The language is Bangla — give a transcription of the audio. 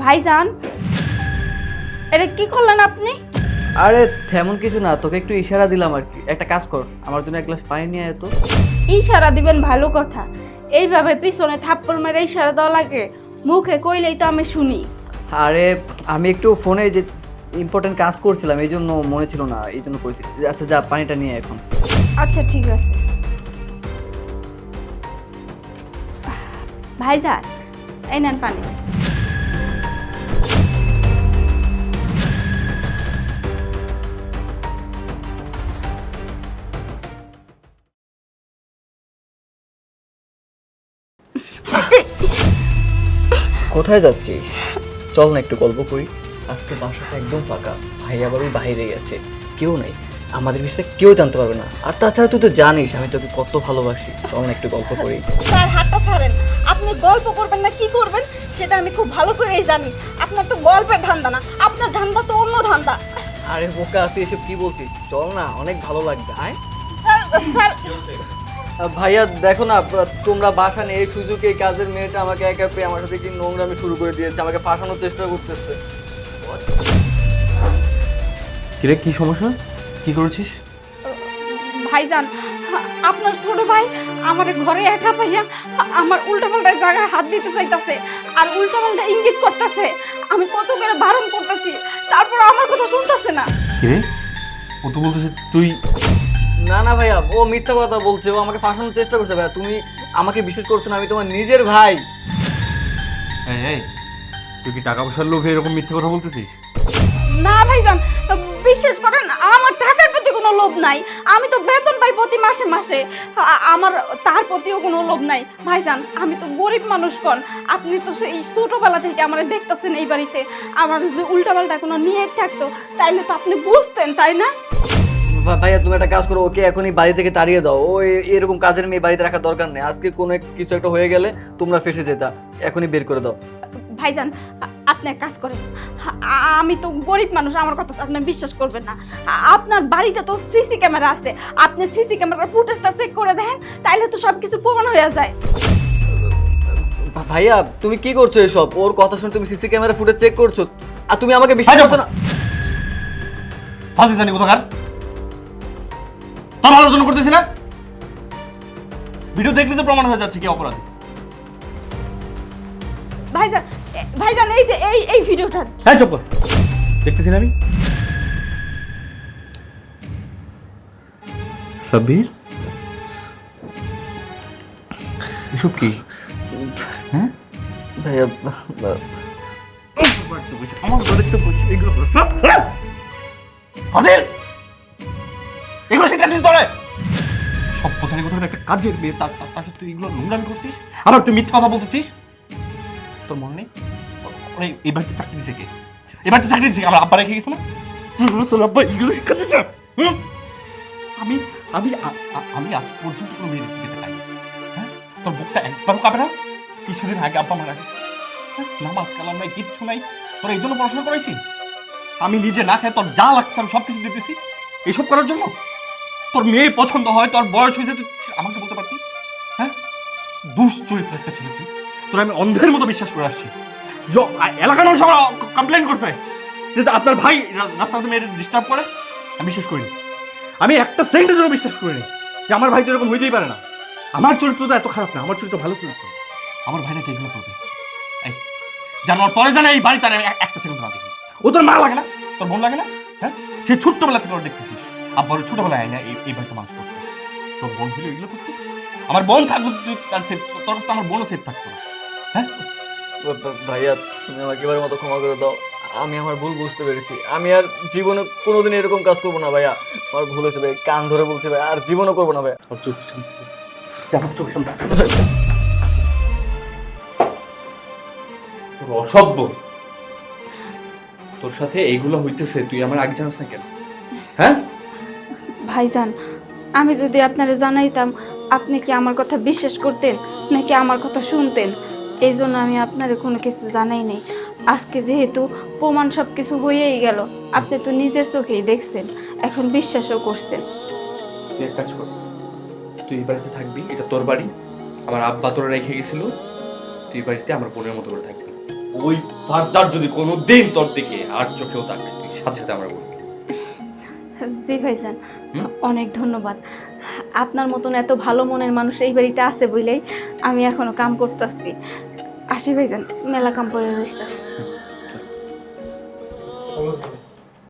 ভাইজান এটা কি করলেন আপনি? আরে তেমন কিছু না তোকে একটু ইশারা দিলাম আর কি। একটা কাজ কর আমার জন্য এক গ্লাস পানি নিয়ে আয় তো। ইশারা দিবেন ভালো কথা। এইভাবে পিছনে থাপ্পড় মেরে ইশারা দেওয়া লাগে মুখে কইলেই তো আমি শুনি। আরে আমি একটু ফোনে যে ইম্পর্টেন্ট কাজ করছিলাম এই জন্য মনে ছিল না এই জন্য করেছি আচ্ছা যা পানিটা নিয়ে এখন। আচ্ছা ঠিক আছে। ভাইজান, এই নেন পানি। কোথায় যাচ্ছিস? চল না একটু গল্প করি। আজকে বাসাটা একদম ফাঁকা। ভাই আবার বাইরে গেছে। কেউ নেই। আমাদের বিষয়ে কেউ জানতে পারবে না। আর তাছাড়া তুই তো জানিস আমি তোকে কত ভালোবাসি। চল না একটু গল্প করি। স্যার হাতটা ছাড়েন। আপনি গল্প করবেন না কি করবেন? সেটা আমি খুব ভালো করেই জানি। আপনার তো গল্পের ধান্দা না। আপনার ধান্দা তো অন্য ধান্দা। আরে বোকা তুই এসব কি বলছিস? চল না অনেক ভালো লাগবে আয় স্যার স্যার। ভাইয়া দেখো না তোমরা বাসা নেই এই সুযোগে এই কাজের মেয়েটা আমাকে একা পেয়ে আমার সাথে কি নোংরামি শুরু করে দিয়েছে? আমাকে ফাঁসানোর চেষ্টা করতেছে। কিরে কি সমস্যা? কি করেছিস? ভাইজান আপনার ছোট ভাই আমার ঘরে একা পাইয়া আমার উল্টাপাল্টা জায়গায় হাত দিতে চাইতাছে আর উল্টাপাল্টা ইঙ্গিত করতেছে। আমি কত করে বারণ করতেছি তারপর আমার কথা শুনতেছে না। কিরে ও তো বলতেছে তুই না না ভাইয়া ও মিথ্যা কথা বলছে ও আমাকে ফাঁসানোর চেষ্টা করছে ভাইয়া। তুমি আমাকে বিশ্বাস করছ না আমি তোমার নিজের ভাই। এই এই তুই কি টাকা পয়সার লোভে এরকম মিথ্যে কথা বলতেছিস? না ভাইজান, বিশ্বাস করেন, আমার টাকার প্রতি কোনো লোভ নাই। আমি তো বেতন পাই প্রতি মাসে মাসে। আমার তার প্রতিও কোনো লোভ নাই। ভাইজান, আমি তো গরিব মানুষ আপনি তো সেই ছোটবেলা থেকে আমার দেখতেছেন এই বাড়িতে। আমার যদি উল্টাপাল্টা কোনো নিয়ে থাকতো, তাইলে তো আপনি বুঝতেন, তাই না? ভাইয়া, তুমি একটা কাজ করো, ওকে এখনই বাড়ি থেকে তাড়িয়ে দাও। ও এরকম কাজের মেয়ে বাড়িতে রাখার দরকার নেই। আজকে কোনো কিছু একটা হয়ে গেলে তোমরা ফেসে যেতা। এখনই বের করে দাও। ভাইজান আপনি এক কাজ করেন। আমি তো গরিব মানুষ আমার কথা তো আপনি বিশ্বাস করবেন না। আপনার বাড়িতে তো সিসি ক্যামেরা আছে। আপনি সিসি ক্যামেরার ফুটেজটা চেক করে দেখেন তাইলে তো সব কিছু প্রমাণ হয়ে যায়। ভাইয়া তুমি কি করছ এসব? ওর কথা শুনে তুমি সিসি ক্যামেরা ফুটেজ চেক করছ? আর তুমি আমাকে বিশ্বাস করছ না? ফাঁসি জানি কোথাকার? তোর ভালোর জন্য করতেছি না? ভিডিও দেখলে তো প্রমাণ হয়ে যাচ্ছে কি অপরাধী। ভাইজান ভাইজান এই যে এই এই ভিডিওটা। হ্যাঁ চুপ কর। দেখতেছি না আমি? সাব্বির? এসব কি? হ্যাঁ? ভাইয়া আমার ঘরে তো বসে এগুলো হাজির! এগুলো শেখাচ্ছিস তোরে! সব একটা কাজের মেয়ে তার তার- তার সাথে তুই এগুলো নোংরামি করছিস? আবার তুই মিথ্যা কথা বলতেছিস? তোর মনে নেই? এই চাকরি দিছে কে? চাকরি দিছে আমার আব্বা রেখে গেছে না? তোর আব্বা শেখাচ্ছিস না? হুম? আমি আমি আমি আজ পর্যন্ত কোনো হ্যাঁ? তোর বুকটা একবারও কাঁপে না? কিছুদিন আগে আব্বা মারা গেছে। হ্যাঁ? কালাম নাই, কিচ্ছু নাই। তোর এই জন্য পড়াশোনা করাইছি? আমি নিজে না খাই তোর যা লাগছে আমি সব কিছু দিতেছি। এইসব করার জন্য? তোর মেয়ে পছন্দ হয়, তোর বয়স হয়েছে, তুই আমাকে বলতে পারতি হ্যাঁ? দুশ্চরিত্র একটা ছেলে তুই তোর আমি অন্ধের মতো বিশ্বাস করে আসছি। এলাকার মানুষ কমপ্লেন করছে। যে আপনার ভাই রাস্তাতে মেয়েদের ডিস্টার্ব করে, আমি বিশ্বাস করিনি। আমি একটা সেকেন্ডের জন্য বিশ্বাস করিনি যে আমার ভাই তো এরকম হইতেই পারে না। আমার চরিত্র তো এত খারাপ না, আমার চরিত্র ভালো চরিত্র। আমার ভাই নাকি এগুলো করবে? এই জানোয়ার তোরে জানে এই বাড়িতে আমি একটা সেকেন্ড না দেখি। ও তোর মা লাগে না? তোর বোন লাগে না? হ্যাঁ? সে ছোট্টবেলা থেকে দেখতেছিস। আব্বার ছোটবেলায় আয় না, এই বাড়িতে মানুষ করছে। তোর বোন হলে এগুলো করতে? আমার বোন থাকতো তুই তার সেফ তোর আমার বোনও সেফ থাকতো হ্যাঁ? ভাইয়া তুমি আমাকে এবারের মতো ক্ষমা করে দাও। আমি আমার ভুল বুঝতে পেরেছি। আমি আর জীবনে কোনোদিন এরকম কাজ করব না ভাইয়া। আমার ভুল হয়েছে ভাই কান ধরে বলছি ভাই আর জীবনও করব না। তোর অসভ্য। তোর সাথে এইগুলো হইতেছে তুই আমার আগে জানাস না কেন? হ্যাঁ? ভাইজান আমি যদি আপনারে জানাইতাম আপনি কি আমার কথা বিশ্বাস করতেন নাকি আমার কথা শুনতেন? এই জন্য আমি আপনারে কোনো কিছু জানাই নাই। আজকে যেহেতু প্রমাণ সব কিছু হয়েই গেল আপনি তো নিজের চোখেই দেখছেন এখন বিশ্বাসও করছেন। তুই এক কাজ কর তুই এই বাড়িতে থাকবি এটা তোর বাড়ি আমার আব্বা তোরা রেখে গেছিল তুই বাড়িতে আমার বোনের মতো করে থাকবি। ওই ফার্দার যদি কোনো দিন তোর দিকে আর চোখেও থাকবে তুই সাথে সাথে আমার বলবি জি ভাইজান? অনেক ধন্যবাদ। আপনার মতন এত ভালো মনের মানুষ এই বাড়িতে আছে বলেই আমি এখনও কাম করতেছি। আসি ভাইজান মেলা কাম করে রয়েছে।